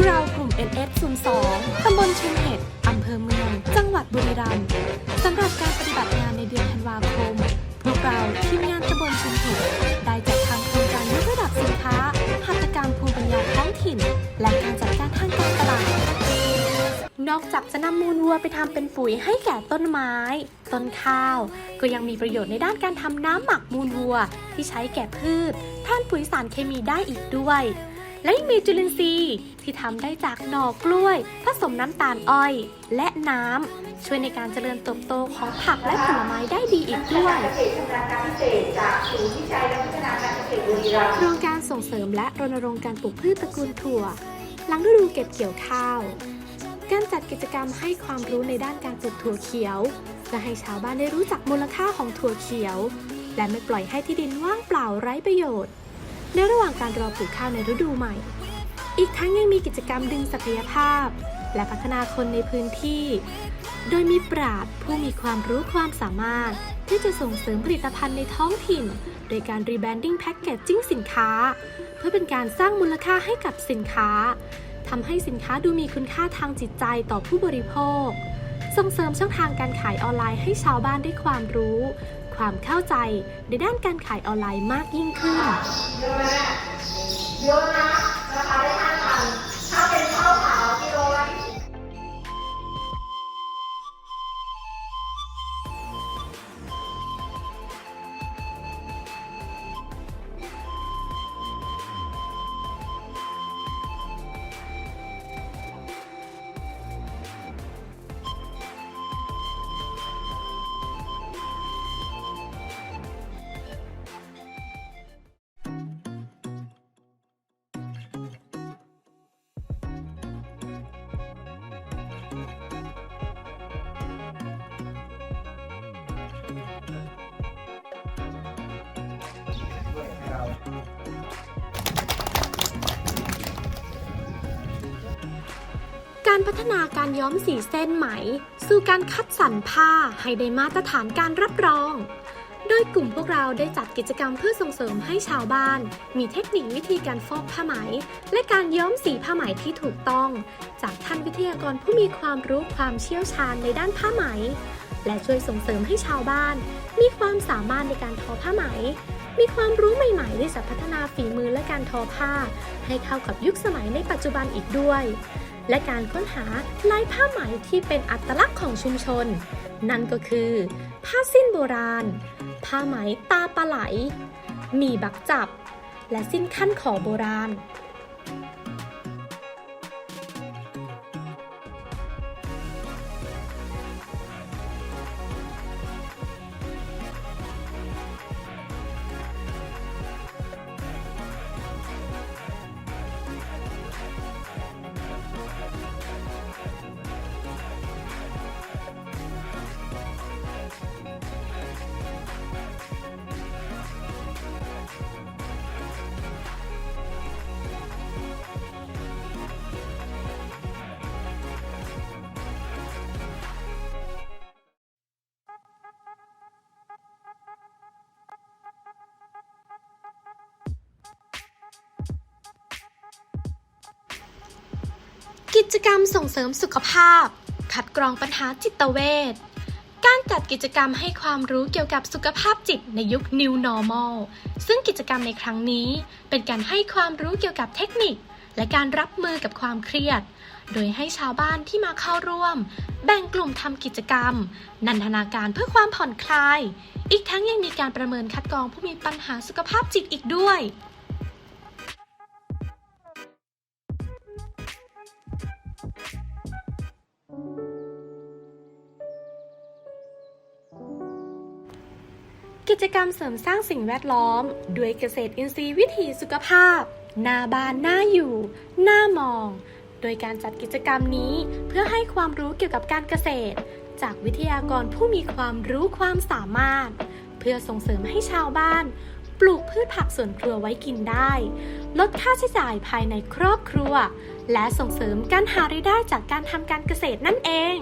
เรากลุ่ม NF02 ตำบลชุมเห็ด อำเภอเมือง จังหวัดบุรีรัมย์สำหรับการปฏิบัติงานในเดือนธันวาคม พวกเราทีมงานตำบลชุมเห็ด ได้จัดทำโครงการยกระดับสินค้า หัตถกรรมภูมิปัญญาท้องถิ่น และการจัดการทางการตลาด นอกจากจะนำมูลวัวไปทำเป็นปุ๋ยให้แก่ต้นไม้ ต้นข้าว ก็ยังมีประโยชน์ในด้านการทำน้ำหมักมูลวัว ที่ใช้แก่พืชแทนปุ๋ยสารเคมีได้อีกด้วย และยังมีจุลินทรีย์ที่ทำได้จากหน่อกล้วย ผสมน้ำตาลอ้อย และน้ำช่วยในการเจริญเติบโตของผักและผลไม้ได้ดีอีกด้วยเกษตรชำนาญการพิเศษจากศูนย์วิจัยและพัฒนาการเกษโครงการส่งเสริมและรณรงค์การปลูกพืชตระกูลถั่ว หลังฤดูเก็บเกี่ยวข้าว การจัดกิจกรรมให้ความรู้ในด้านการปลูกถั่วเขียวเพื่อให้ชาวบ้านได้รู้จักมูลค่าของถั่วเขียว และไม่ปล่อยให้ที่ดินว่างเปล่าไร้ประโยชน์ ในระหว่างการรอปลูกข้าวในฤดูใหม่ อีกทั้งยังมีกิจกรรมดึงศักยภาพ และพัฒนาคนในพื้นที่ โดยมีปราดผู้มีความรู้ความสามารถ ที่จะส่งเสริมผลิตภัณฑ์ในท้องถิ่น โดยการรีแบรนดิ้งแพ็กเกจจิ้งสินค้า เพื่อเป็นการสร้างมูลค่าให้กับสินค้าทำให้สินค้าดูมีคุณค่าทางจิตใจต่อผู้บริโภคส่งเสริมช่องทางการขายออนไลน์ให้ชาวบ้านได้ความรู้ ความเข้าใจในด้านการขายออนไลน์มากยิ่งขึ้น การพัฒนาการย้อมสีเส้นไหม สู่การคัดสรรผ้าให้ได้มาตรฐานการรับรอง ดยกลุ่มพวกเราได้จัดกิจกรรมเพื่อส่งเสริมให้ชาวบ้าน มีเทคนิควิธีการฟอกผ้าไหม และการย้อมสีผ้าไหมที่ถูกต้อง จากท่านวิทยากรผู้มีความรู้ความเชี่ยวชาญในด้านผ้าไหม และช่วยส่งเสริมให้ชาวบ้าน มีความสามารถในการทอผ้าไหม มีความรู้ใหม่ๆที่จะพัฒนาฝีมือและการทอผ้า ให้เข้ากับยุคสมัยในปัจจุบันอีกด้วย และการค้นหาลายผ้าไหมที่เป็นอัตลักษณ์ของชุมชน นั่นก็คือ ผ้าสิ้นโบราณ ผ้าไหมตาปลาไหล มีบักจับ และสิ้นขั้นขอโบราณ กรรมส่งเสริมสุขภาพ คัดกรองปัญหาจิตเวชการจัดกิจกรรมให้ความรู้เกี่ยวกับสุขภาพจิตในยุค New Normal ซึ่งกิจกรรมในครั้งนี้ เป็นการให้ความรู้เกี่ยวกับเทคนิค และการรับมือกับความเครียด โดยให้ชาวบ้านที่มาเข้าร่วม แบ่งกลุ่มทำกิจกรรม นันทนาการเพื่อความผ่อนคลาย อีกทั้งยังมีการประเมินคัดกรองผู้มีปัญหาสุขภาพจิตอีกด้วย กิจกรรมเสริมสร้างสิ่งแวดล้อม ด้วยเกษตรอินทรีย์วิถีสุขภาพ หน้าบ้านหน่าอยู่ หน่ามอง โดยการจัดกิจกรรมนี้เพื่อให้ความรู้เกี่ยวกับการเกษตร จากวิทยากรผู้มีความรู้ความสามารถ เพื่อส่งเสริมให้ชาวบ้าน ปลูกพืชผักสวนครัวไว้กินได้ ลดค่าใช้จ่ายภายในครอบครัว และส่งเสริมการหารายได้จากการทำการเกษตรนั่นเอง